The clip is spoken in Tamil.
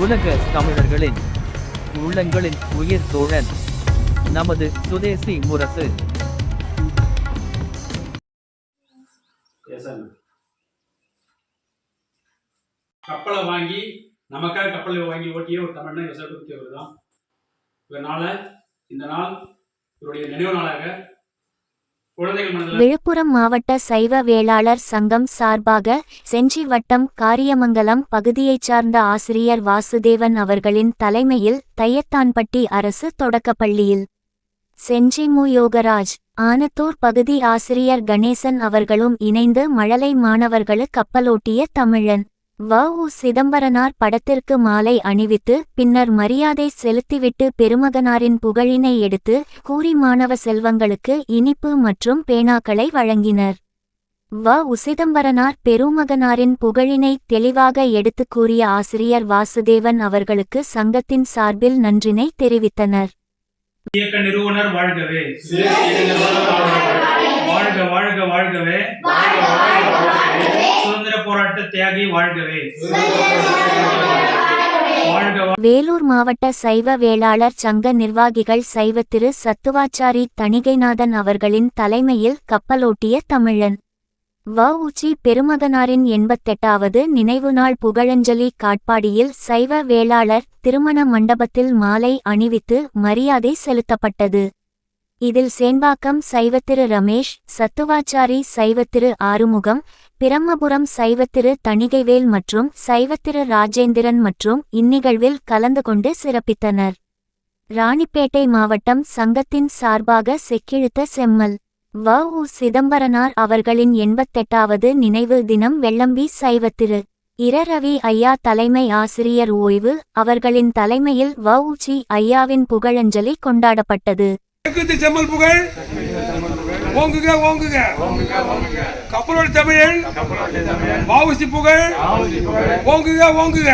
உலக தமிழர்களின் உள்ளங்களின் உயிர் தோழன் நமது சுதேசி முரசு. கப்பலை வாங்கி நமக்காக கப்பலை வாங்கி ஓட்டிய ஒரு தமிழன் யசகுப்தி தான். இந்த நாள் இவருடைய நினைவு நாளாக விழுப்புரம் மாவட்ட சைவ வேளாளர் சங்கம் சார்பாக செஞ்சி வட்டம் காரியமங்கலம் பகுதியைச் சார்ந்த ஆசிரியர் வாசுதேவன் அவர்களின் தலைமையில் தையத்தான்பட்டி அரசு தொடக்கப்பள்ளியில் செஞ்சி மு. யோகராஜ் ஆனத்தூர் பகுதி ஆசிரியர் கணேசன் அவர்களும் இணைந்து மழலை மாணவர்களுக்கு கப்பலோட்டிய தமிழன். வ உ சிதம்பரனார் படத்திற்கு மாலை அணிவித்து பின்னர் மரியாதை செலுத்திவிட்டு பெருமகனாரின் புகழினை எடுத்து கூறி மாணவ செல்வங்களுக்கு இனிப்பு மற்றும் பேனாக்களை வழங்கினர். வ உசிதம்பரனார் பெருமகனாரின் புகழினை தெளிவாக எடுத்துக் கூறிய ஆசிரியர் வாசுதேவன் அவர்களுக்கு சங்கத்தின் சார்பில் நன்றினை தெரிவித்தனர். இயக்க நிறுவனர் வாழ்கவே. வாழ்க வாழ்க வாழ்கவே. போராட்ட தியாகி வாழ்கவே. வேலூர் மாவட்ட சைவ வேளாளர் சங்க நிர்வாகிகள் சைவ திரு சத்துவாச்சாரி தணிகைநாதன் அவர்களின் தலைமையில் கப்பலோட்டிய தமிழன். வ உச்சி பெருமகனாரின் எண்பத்தெட்டாவது நினைவு நாள் புகழஞ்சலி காட்பாடியில் சைவ வேளாளர் திருமண மண்டபத்தில் மாலை அணிவித்து மரியாதை செலுத்தப்பட்டது. இதில் சேன்பாக்கம் சைவத்திரு ரமேஷ் சத்துவாச்சாரி சைவத்திரு ஆறுமுகம் பிரம்மபுரம் சைவத்திரு தணிகைவேல் மற்றும் சைவத்திரு ராஜேந்திரன் மற்றும் இந்நிகழ்வில் கலந்து கொண்டு சிறப்பித்தனர். ராணிப்பேட்டை மாவட்டம் சங்கத்தின் சார்பாக செக்கிழுத்த செம்மல். வ. உ. சிதம்பரனார் அவர்களின் எண்பத்தெட்டாவது நினைவு தினம் வெள்ளம்பி சைவத்திரு. இரரவி ஐயா தலைமை ஆசிரியர் ஓய்வு அவர்களின் தலைமையில் வ. உ. ஐயாவின் புகழஞ்சலி கொண்டாடப்பட்டது. தெற்குத்து செம்மல் புகழ். ஓங்குக ஓங்குக. கப்பலோட தமிழன். வாவுசி புகழ். ஓங்குக ஓங்குக.